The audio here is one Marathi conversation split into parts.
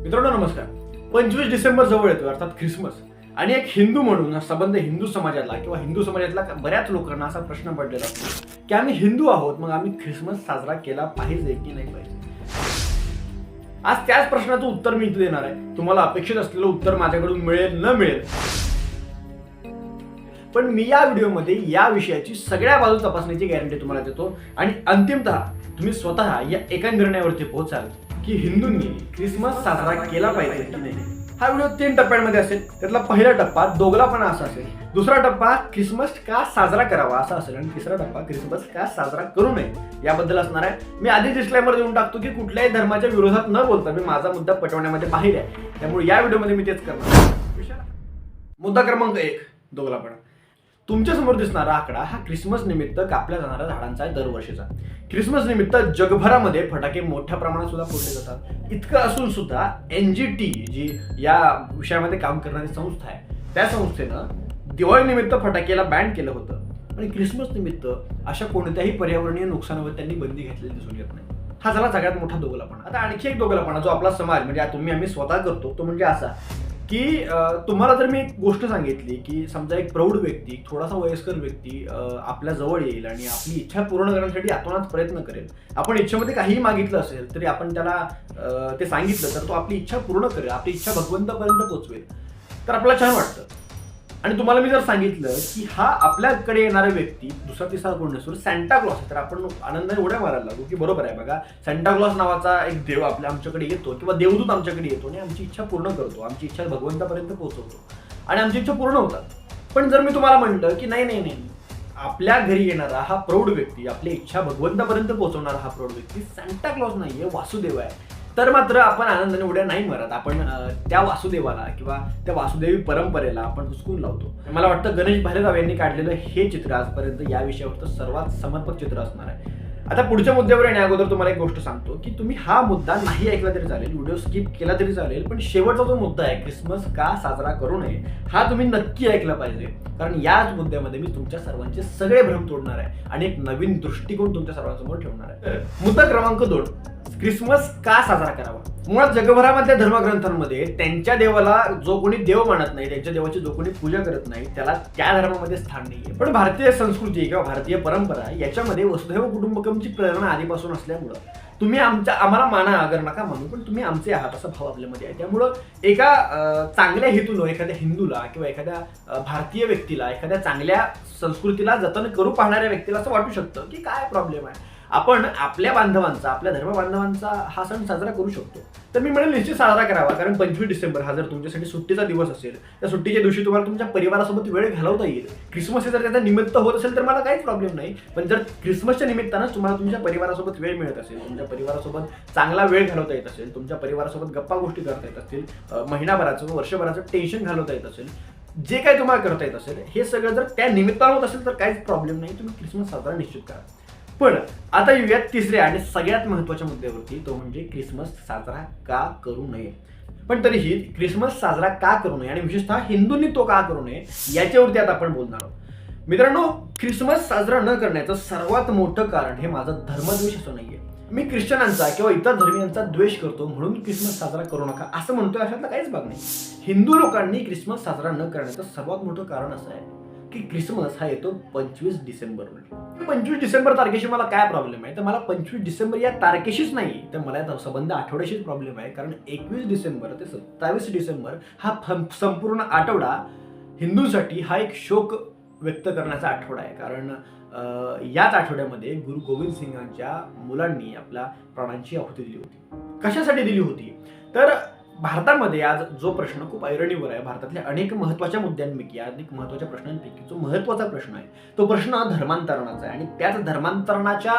मित्रांनो नमस्कार. पंचवीस डिसेंबर जवळ येतो अर्थात ख्रिसमस. आणि एक हिंदू म्हणून संबंध हिंदू समाजातला किंवा हिंदू समाजातला बऱ्याच लोकांना असा प्रश्न पडलेला असतो की आम्ही हिंदू आहोत मग आम्ही ख्रिसमस साजरा केला पाहिजे की नाही पाहिजे? आज त्याच प्रश्नाचं उत्तर मी इथे देणार आहे. तुम्हाला अपेक्षित असलेलं उत्तर माझ्याकडून मिळेल न मिळेल. पण मी या व्हिडिओमध्ये या विषयाची सगळ्या बाजू तपासण्याची गॅरंटी तुम्हाला देतो. आणि अंतिमतः तुम्ही स्वतः या एका निर्णयावरती पोहोचाल. की हिंदूंनी ख्रिसमस साजरा केला पाहिजे की नाही? हा व्हिडिओ तीन टप्प्यांमध्ये असेल. त्यातला पहिला टप्पा दोघलापणा असा असेल. दुसरा टप्पा ख्रिसमस का साजरा करावा असा असेल आणि तिसरा टप्पा ख्रिसमस का साजरा करू नये याबद्दल असणार आहे. मी आधी डिस्क्लेमर देऊन टाकतो की कुठल्याही धर्माच्या विरोधात न बोलता मी माझा मुद्दा पटवण्यामध्ये बाहेर आहे. त्यामुळे या व्हिडिओमध्ये मी तेच करणार मुद्दा क्रमांक एक दोघलापणा तुमच्यासमोर दिसणारा आकडा हा क्रिसमस निमित्त कापल्या जाणाऱ्या झाडांचा आहे दरवर्षीचा. क्रिसमस निमित्त जगभरामध्ये फटाके मोठ्या प्रमाणात सुद्धा फोडले जातात. इतकं असून सुद्धा एन जी टी जी या विषयामध्ये काम करणारी संस्था आहे त्या संस्थेनं दिवाळी निमित्त फटाकेला बॅन केलं होतं. आणि क्रिसमस निमित्त अशा कोणत्याही पर्यावरणीय नुकसानावर त्यांनी बंदी घेतलेली दिसून येत नाही. हा झाला सगळ्यात मोठा दोघलापणा आता आणखी एक दोघलापणा जो आपला समाज म्हणजे तुम्ही आम्ही स्वतः करतो तो म्हणजे असा. की तुम्हाला जर मी एक गोष्ट सांगितली की समजा एक प्रौढ व्यक्ती थोडासा वयस्कर व्यक्ती आपल्या जवळ येईल आणि आपली इच्छा पूर्ण करण्यासाठी आतोनात प्रयत्न करेल. आपण इच्छेमध्ये काहीही मागितलं असेल तरी आपण त्याला ते सांगितलं तर तो आपली इच्छा पूर्ण करेल आपली इच्छा भगवंतापर्यंत पोचवेल. तर आपल्याला छान वाटतं. आणि तुम्हाला मी जर सांगितलं की हा आपल्याकडे येणारा व्यक्ती दुसरा तिसरा कोण नसून सँटा क्लॉस आहे. तर आपण आनंदाने उड्या मारायला लागू की बरोबर आहे. बघा सँटा क्लॉस नावाचा एक देव आपल्या आमच्याकडे येतो किंवा देवदूत आमच्याकडे येतो आणि आमची इच्छा पूर्ण करतो. आमची इच्छा भगवंतापर्यंत पोहोचवतो. आणि आमची इच्छा पूर्ण होतात. पण जर मी तुम्हाला म्हटलं की नाही नाही नाही. आपल्या घरी येणारा हा प्रौढ व्यक्ती आपली इच्छा भगवंतापर्यंत पोहोचवणारा हा प्रौढ व्यक्ती सँटा क्लॉज नाहीये वासुदेव आहे. तर मात्र आपण आनंदाने उड्या नाही मारत. आपण त्या वासुदेवाला किंवा त्या वासुदेवी परंपरेला आपण हुसकून लावतो. मला वाटतं गणेश भालेराव यांनी काढलेलं हे चित्र आजपर्यंत या विषयावरचं सर्वात समर्पक चित्र असणार आहे. आता पुढच्या मुद्द्यावर येण्या अगोदर तुम्हाला एक गोष्ट सांगतो की तुम्ही हा मुद्दा नाही ऐकला तरी चालेल व्हिडिओ स्किप केला तरी चालेल पण शेवटचा जो मुद्दा आहे क्रिसमस का साजरा करू नये हा तुम्ही नक्की ऐकला पाहिजे. कारण याच मुद्द्यामध्ये मी तुमच्या सर्वांचे सगळे भ्रम तोडणार आहे आणि एक नवीन दृष्टिकोन तुमच्या सर्वांसमोर ठेवणार आहे. मुद्दा क्रमांक दोन. क्रिसमस का साजरा करावा? मुळात जगभरामधल्या धर्मग्रंथांमध्ये त्यांच्या देवाला जो कोणी देव मानत नाही त्यांच्या देवाची जो कोणी पूजा करत नाही त्याला त्या धर्मामध्ये स्थान नाहीये. पण भारतीय संस्कृती किंवा भारतीय परंपरा याच्यामध्ये वसुधैव कुटुंबकमची प्रेरणा आधीपासून असल्यामुळं तुम्ही आमच्या आम्हाला माना अगर नका म्हणू पण तुम्ही आमचे आहात असा भाव आपल्यामध्ये आहे. त्यामुळं एका चांगल्या हेतूनं एखाद्या हिंदूला किंवा एखाद्या भारतीय व्यक्तीला एखाद्या चांगल्या संस्कृतीला जतन करू पाहणाऱ्या व्यक्तीला असं वाटू शकतं की काय प्रॉब्लेम आहे? आपण आपल्या बांधवांचा आपल्या धर्म बांधवांचा हा सण साजरा करू शकतो. तर मी म्हणेल निश्चित साजरा करावा कारण पंचवीस डिसेंबर हा जर तुमच्यासाठी सुट्टीचा दिवस असेल त्या सुट्टीच्या दिवशी तुम्हाला तुमच्या परिवारासोबत वेळ घालवता येईल. क्रिसमस हे जर त्याचा निमित्त होत असेल तर मला काहीच प्रॉब्लेम नाही. पण जर क्रिसमसच्या निमित्तानं तुम्हाला तुमच्या परिवारासोबत वेळ मिळत असेल तुमच्या परिवारासोबत चांगला वेळ घालवता येत असेल तुमच्या परिवारासोबत गप्पा गोष्टी करता येत असतील महिनाभराचं वर्षभराचं टेन्शन घालवता येत असेल जे काही तुम्हाला करता येत असेल हे सगळं जर त्या निमित्तानं होत असेल तर काहीच प्रॉब्लेम नाही. तुम्ही क्रिसमस साजरा निश्चित करा. पण आता येऊया तिसऱ्या आणि सगळ्यात महत्त्वाच्या मुद्द्यावरती. तो म्हणजे क्रिसमस साजरा का करू नये? पण तरीही क्रिसमस साजरा का करू नये आणि विशेषतः हिंदूंनी तो का करू नये याच्यावरती आता आपण बोलणार आहोत. मित्रांनो ख्रिसमस साजरा न करण्याचं सर्वात मोठं कारण हे माझं धर्मद्वेष असं नाहीये. मी ख्रिश्चनांचा किंवा इतर धर्मियांचा द्वेष करतो म्हणून क्रिसमस साजरा करू नका असं म्हणतोय अशातलं काहीच भाग नाही. हिंदू लोकांनी क्रिसमस साजरा न करण्याचं सर्वात मोठं कारण असं आहे. की क्रिसमस हा येतो पंचवीस डिसेंबरवर पंचवीस डिसेंबर तारखेशी मला काय प्रॉब्लेम आहे? तर मला पंचवीस डिसेंबर या तारखेशीच नाही तर मला या संबंध आठवड्याशीच प्रॉब्लेम आहे. कारण एकवीस डिसेंबर ते सत्तावीस डिसेंबर हा संपूर्ण आठवडा हिंदूंसाठी हा एक शोक व्यक्त करण्याचा आठवडा आहे. कारण याच आठवड्यामध्ये गुरु गोविंद सिंगांच्या मुलांनी आपल्या प्राणांची आहुती दिली होती. कशासाठी दिली होती? तर भारतामध्ये आज जो प्रश्न खूप ऐरणीवर आहे भारतातल्या अनेक महत्त्वाच्या मुद्द्यांपैकी अनेक महत्त्वाच्या प्रश्नांपैकी जो महत्त्वाचा प्रश्न आहे तो प्रश्न धर्मांतरणाचा आहे. आणि त्याच धर्मांतरणाच्या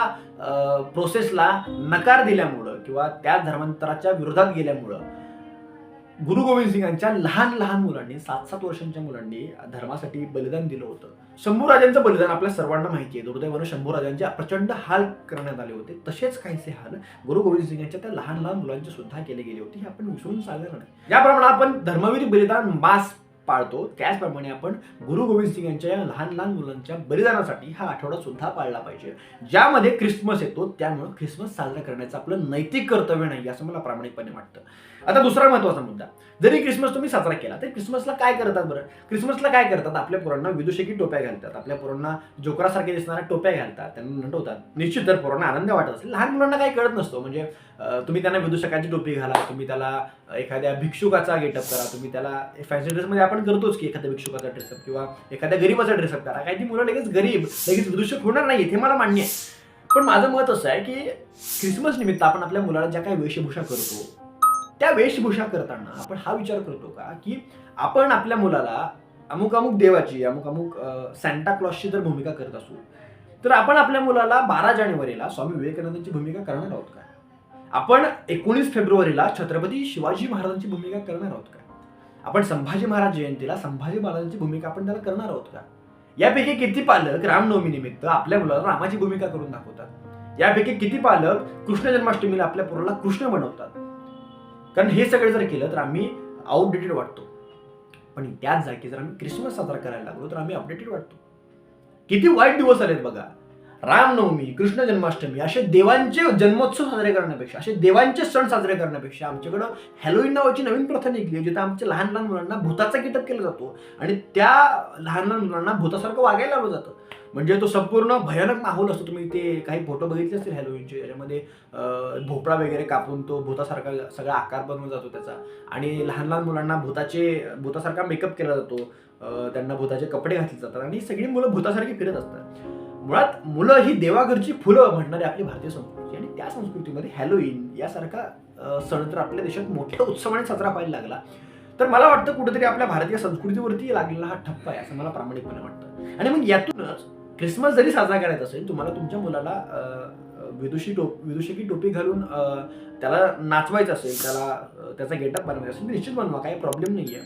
प्रोसेसला नकार दिल्यामुळं किंवा त्या धर्मांतराच्या विरोधात गेल्यामुळं गुरु गोविंद सिंगांच्या लहान लहान मुलांनी सात सात वर्षांच्या मुलांनी धर्मासाठी बलिदान दिलं होतं. शंभू राजांचं बलिदान आपल्या सर्वांना माहिती आहे. दुर्दैवानं शंभू राजांचे प्रचंड हाल करण्यात आले होते. तसेच काहीसे हाल गुरु गोविंद सिंगांच्या त्या लहान लहान मुलांचे सुद्धा केले गेले होते. हे आपण विसरून चालणार नाही. याप्रमाणे आपण धर्मवीर बलिदान मास पाळतो. त्याचप्रमाणे आपण गुरु गोविंद सिंग यांच्या या लहान लहान मुलांच्या बलिदानासाठी हा आठवडा सुद्धा पाळला पाहिजे. ज्यामध्ये क्रिसमस येतो त्यामुळं क्रिसमस साजरा करण्याचं आपलं नैतिक कर्तव्य नाही असं मला प्रामाणिकपणे वाटतं. आता दुसरा महत्त्वाचा मुद्दा. जरी क्रिसमस तुम्ही साजरा केला तर क्रिसमसला काय करतात बरं? क्रिसमसला काय करतात? आपल्या पोरांना विदुषकी टोप्या घालतात. आपल्या पोरांना जोकरासारखे दिसणाऱ्या टोप्या घालतात. त्यांना नटवतात. निश्चित तर पोरांना आनंद वाटत असेल. लहान मुलांना काही कळत नसतो. म्हणजे तुम्ही त्यांना विदुषकाची टोपी घाला तुम्ही त्याला एखाद्या भिक्षुकाचा गेटअप करा तुम्ही त्याला फॅन्सी ड्रेसमध्ये आपण करतोच की एखाद्या भिक्षुकाचा ड्रेसअप किंवा एखाद्या गरीबाचा ड्रेसअप करा. काही ती मुलं लगेच गरीब लगेच विदूषक होणार नाही हे मला मान्य आहे. पण माझं मत असं आहे की क्रिसमस निमित्त आपण आपल्या मुलाला ज्या काही वेशभूषा करतो त्या वेशभूषा करताना आपण हा विचार करतो का की आपण आपल्या मुलाला अमुक अमुक देवाची अमुक अमुक सँटा क्लॉसची जर भूमिका करत असू तर आपण आपल्या मुलाला बारा जानेवारीला स्वामी विवेकानंदांची भूमिका करणार आहोत का? आपण एकोणीस फेब्रुवारीला छत्रपती शिवाजी महाराजांची भूमिका करणार आहोत का? आपण संभाजी महाराज जयंतीला संभाजी महाराजांची भूमिका आपण त्याला करणार आहोत का? यापैकी किती पालक रामनवमी निमित्त आपल्या मुलाला रामाची भूमिका करून दाखवतात? यापैकी किती पालक कृष्ण जन्माष्टमीला आपल्या पोराला कृष्ण बनवतात? कारण हे सगळं जर केलं तर आम्ही आउटडेटेड वाटतो. पण त्याच जागी जर आम्ही क्रिसमस साजरा करायला लागलो तर आम्ही अपडेटेड वाटतो. किती वाईट दिवस आलेत बघा. रामनवमी कृष्ण जन्माष्टमी असे देवांचे जन्मोत्सव साजरे करण्यापेक्षा असे देवांचे सण साजरे करण्यापेक्षा आमच्याकडं हॅलोईन नावाची नवीन प्रथा निघली आहे, जिथे आमच्या लहान लहान मुलांना भूताचा कीटक केला जातो आणि त्या लहान लहान मुलांना भूतासारखं वागायला लावलं जातं. म्हणजे तो संपूर्ण भयानक माहोल असतो. तुम्ही ते काही फोटो बघितले असतील हॅलोईनचे याच्यामध्ये भोपळा वगैरे कापून तो भूतासारखा सगळा आकार बनवला जातो त्याचा. आणि लहान लहान मुलांना भूताचे भूतासारखा मेकअप केला जातो. त्यांना भूताचे कपडे घातले जातात. आणि सगळी मुलं भूतासारखी फिरत असतात. मुळात मुलं ही देवाघरची फुलं म्हणणारी आपली भारतीय संस्कृती. आणि त्या संस्कृतीमध्ये हॅलोईन यासारखा सण तर आपल्या देशात मोठ्या उत्सवाने साजरा व्हायला लागला. तर मला वाटतं कुठेतरी आपल्या भारतीय संस्कृतीवरती लागलेला हा ठप्पा आहे असं मला प्रामाणिकपणे वाटतं. आणि मग यातूनच क्रिसमस जरी साजरा करायचा असेल तुम्हाला तुमच्या मुलाला विदुषी टोप विदुषकी टोपी घालून त्याला नाचवायचं असेल त्याला त्याचा गेटअप बनवायचा असेल निश्चित बनवा काही प्रॉब्लेम नाही आहे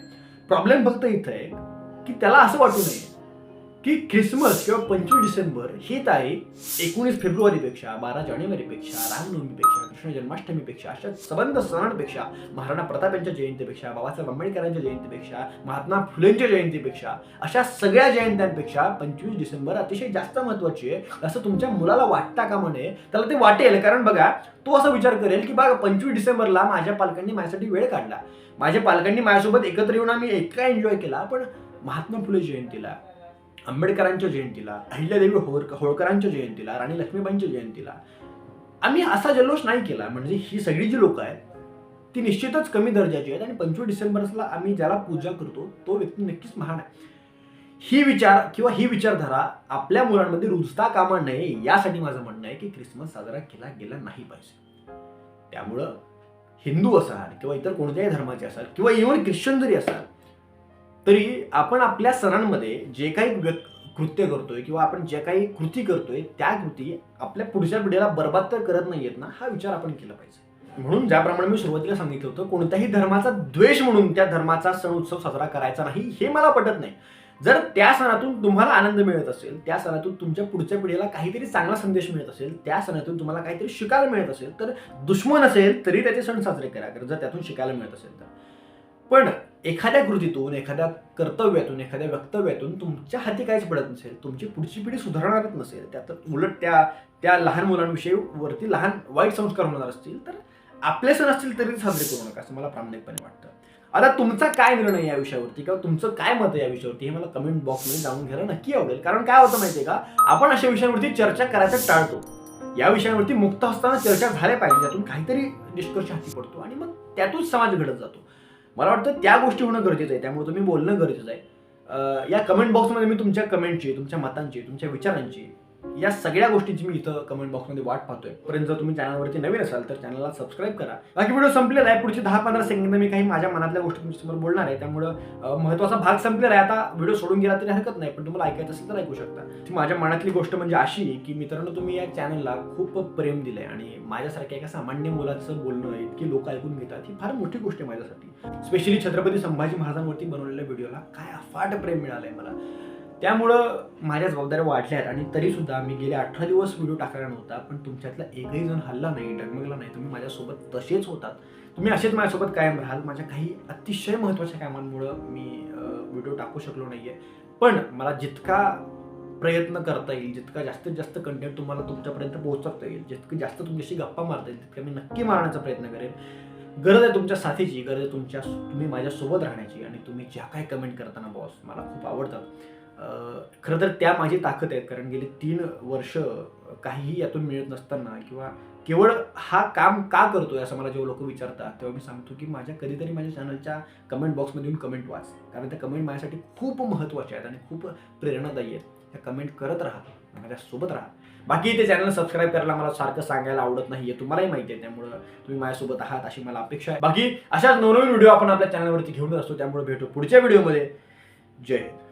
प्रॉब्लेम फक्त इथं आहे की त्याला असं वाटू नये की ख्रिसमस किंवा पंचवीस डिसेंबर ही आहे एकोणीस फेब्रुवारीपेक्षा बारा जानेवारीपेक्षा रामनवमीपेक्षा कृष्ण जन्माष्टमीपेक्षा अशा संबंध सणांपेक्षा महाराणा प्रताप यांच्या जयंतीपेक्षा बाबासाहेब आंबेडकरांच्या जयंतीपेक्षा महात्मा फुलेंच्या जयंतीपेक्षा अशा सगळ्या जयंत्यांपेक्षा पंचवीस डिसेंबर अतिशय जास्त महत्वाची आहे. असं तुमच्या मुलाला वाटता का म्हणे? त्याला ते वाटेल. कारण बघा तो असा विचार करेल की बघा पंचवीस डिसेंबरला माझ्या पालकांनी माझ्यासाठी वेळ काढला. माझ्या पालकांनी माझ्यासोबत एकत्र येऊन आम्ही इतका एन्जॉय केला पण महात्मा फुले जयंतीला आंबेडकरांच्या जयंतीला अहिल्यादेवी होळ होळकरांच्या जयंतीला राणी लक्ष्मीबाईंच्या जयंतीला आम्ही असा जल्लोष नाही केला. म्हणजे ही सगळी जी लोकं आहेत ती निश्चितच कमी दर्जाची आहेत आणि पंचवीस डिसेंबरला आम्ही ज्याला पूजा करतो तो व्यक्ती नक्कीच महान आहे. ही विचार किंवा ही विचारधारा आपल्या मुलांमध्ये रुजता कामा नये यासाठी माझं म्हणणं आहे की क्रिसमस साजरा केला गेला नाही पाहिजे. त्यामुळं हिंदू असाल किंवा इतर कोणत्याही धर्माचे असाल किंवा इव्हन ख्रिश्चन जरी असाल तरी आपण आपल्या सणांमध्ये जे काही व्यक् कृत्य करतोय किंवा आपण ज्या काही कृती करतोय त्या कृती आपल्या पुढच्या पिढीला बर्बाद तर करत नाहीयेत ना हा विचार आपण केला पाहिजे. म्हणून ज्याप्रमाणे मी सुरुवातीला सांगितलं होतं कोणत्याही धर्माचा द्वेष म्हणून त्या धर्माचा सण उत्सव साजरा करायचा नाही हे मला पटत नाही. जर त्या सणातून तुम्हाला आनंद मिळत असेल त्या सणातून तुमच्या पुढच्या पिढीला काहीतरी चांगला संदेश मिळत असेल त्या सणातून तुम्हाला काहीतरी शिकायला मिळत असेल तर दुश्मन असेल तरी त्याचे सण साजरे करा जर त्यातून शिकायला मिळत असेल तर. पण एखाद्या कृतीतून एखाद्या कर्तव्यातून एखाद्या वक्तव्यातून तुमच्या हाती काहीच पडत नसेल तुमची पुढची पिढी सुधारणारच नसेल त्यात उलट त्या त्या लहान मुलांविषयी वरती लहान वाईट संस्कार होणार असतील तर आपले सण असतील तरी साजरे करू नका असं मला प्रामाणिकपणे वाटतं. आता तुमचा काय निर्णय या विषयावरती किंवा तुमचं काय मत आहे या विषयावरती हे मला कमेंट बॉक्समध्ये जाणून घ्यायला नक्की आवडेल. कारण काय होतं माहितीये का? आपण अशा विषयांवरती चर्चा करायचं टाळतो. या विषयांवरती मुक्त असताना चर्चा झाल्या पाहिजे त्यातून काहीतरी निष्कर्ष हाती पडतो आणि मग त्यातून समाज घडत जातो. मला वाटतं त्या गोष्टी होणं गरजेचं आहे. त्यामुळे तुम्ही बोलणं गरजेचं आहे. या कमेंट बॉक्समध्ये मी तुमच्या कमेंटची तुमच्या मतांची तुमच्या विचारांची या सगळ्या गोष्टींची मी इथं कमेंट बॉक्समध्ये वाट पाहतोय. पर्यंत जर तुम्ही चॅनलवरती नवीन असाल तर चॅनलला सबस्क्राईब करा. बाकी व्हिडिओ संपलेला आहे. पुढचे दहा पंधरा सेकंद मी काही माझ्या मनातल्या गोष्टी तुमच्यासमोर बोलणार आहे. त्यामुळं महत्त्वाचा महत्त्वाचा भाग संपलेला आहे. आता व्हिडिओ सोडून गेला तरी हरकत नाही पण तुम्हाला ऐकायचं असेल तर ऐकू शकता. ती माझ्या मनातली गोष्ट म्हणजे अशी की मित्रांनो तुम्ही या चॅनलला खूप प्रेम दिलंय आणि माझ्यासारख्या एका सामान्य मुलाचं बोलणं इतकी लोक ऐकून घेतात ही फार मोठी गोष्ट आहे माझ्यासाठी. स्पेशली छत्रपती संभाजी महाराजांवरती बनवलेल्या व्हिडिओला काय अफाट प्रेम मिळालंय मला. त्यामुळं माझ्या जबाबदाऱ्या वाढल्या आहेत आणि तरीसुद्धा मी गेले अठरा दिवस व्हिडिओ टाकला नव्हता पण तुमच्यातला एकही जण हल्ला नाही डगमगला नाही. तुम्ही माझ्यासोबत तसेच होतात. तुम्ही असेच माझ्यासोबत कायम राहाल. माझ्या काही अतिशय महत्त्वाच्या कामांमुळं मी व्हिडिओ टाकू शकलो नाही आहे पण मला जितका प्रयत्न करता येईल जितका जास्तीत जास्त कंटेंट तुम्हाला तुमच्यापर्यंत पोहोचवता येईल जितकं जास्त तुमच्याशी गप्पा मारता येईल तितकं मी नक्की मारण्याचा प्रयत्न करेन. गरज आहे तुमच्या साथीची गरज आहे तुमच्या तुम्ही माझ्यासोबत राहण्याची आणि तुम्ही ज्या काही कमेंट करताना बॉस मला खूप आवडतात. खरं तर त्या माझी ताकद आहेत. कारण गेली तीन वर्ष काहीही यातून मिळत नसताना किंवा केवळ हा काम का करतोय असं मला जेव्हा लोक विचारतात तेव्हा मी सांगतो की माझ्या कधीतरी माझ्या चॅनलच्या कमेंट बॉक्समध्ये येऊन कमेंट वाच. कारण त्या कमेंट माझ्यासाठी खूप महत्त्वाच्या आहेत आणि खूप प्रेरणादायी आहेत. त्या कमेंट करत राहा. माझ्यासोबत राहा. बाकी ते चॅनल सबस्क्राईब करायला मला सारखं सांगायला आवडत नाही आहे तुम्हालाही माहिती आहे. त्यामुळं तुम्ही माझ्यासोबत आहात अशी मला अपेक्षा आहे. बाकी अशाच नवनवीन व्हिडिओ आपण आपल्या चॅनलवरती घेऊन असतो. त्यामुळे भेटू पुढच्या व्हिडिओमध्ये जय हिंद.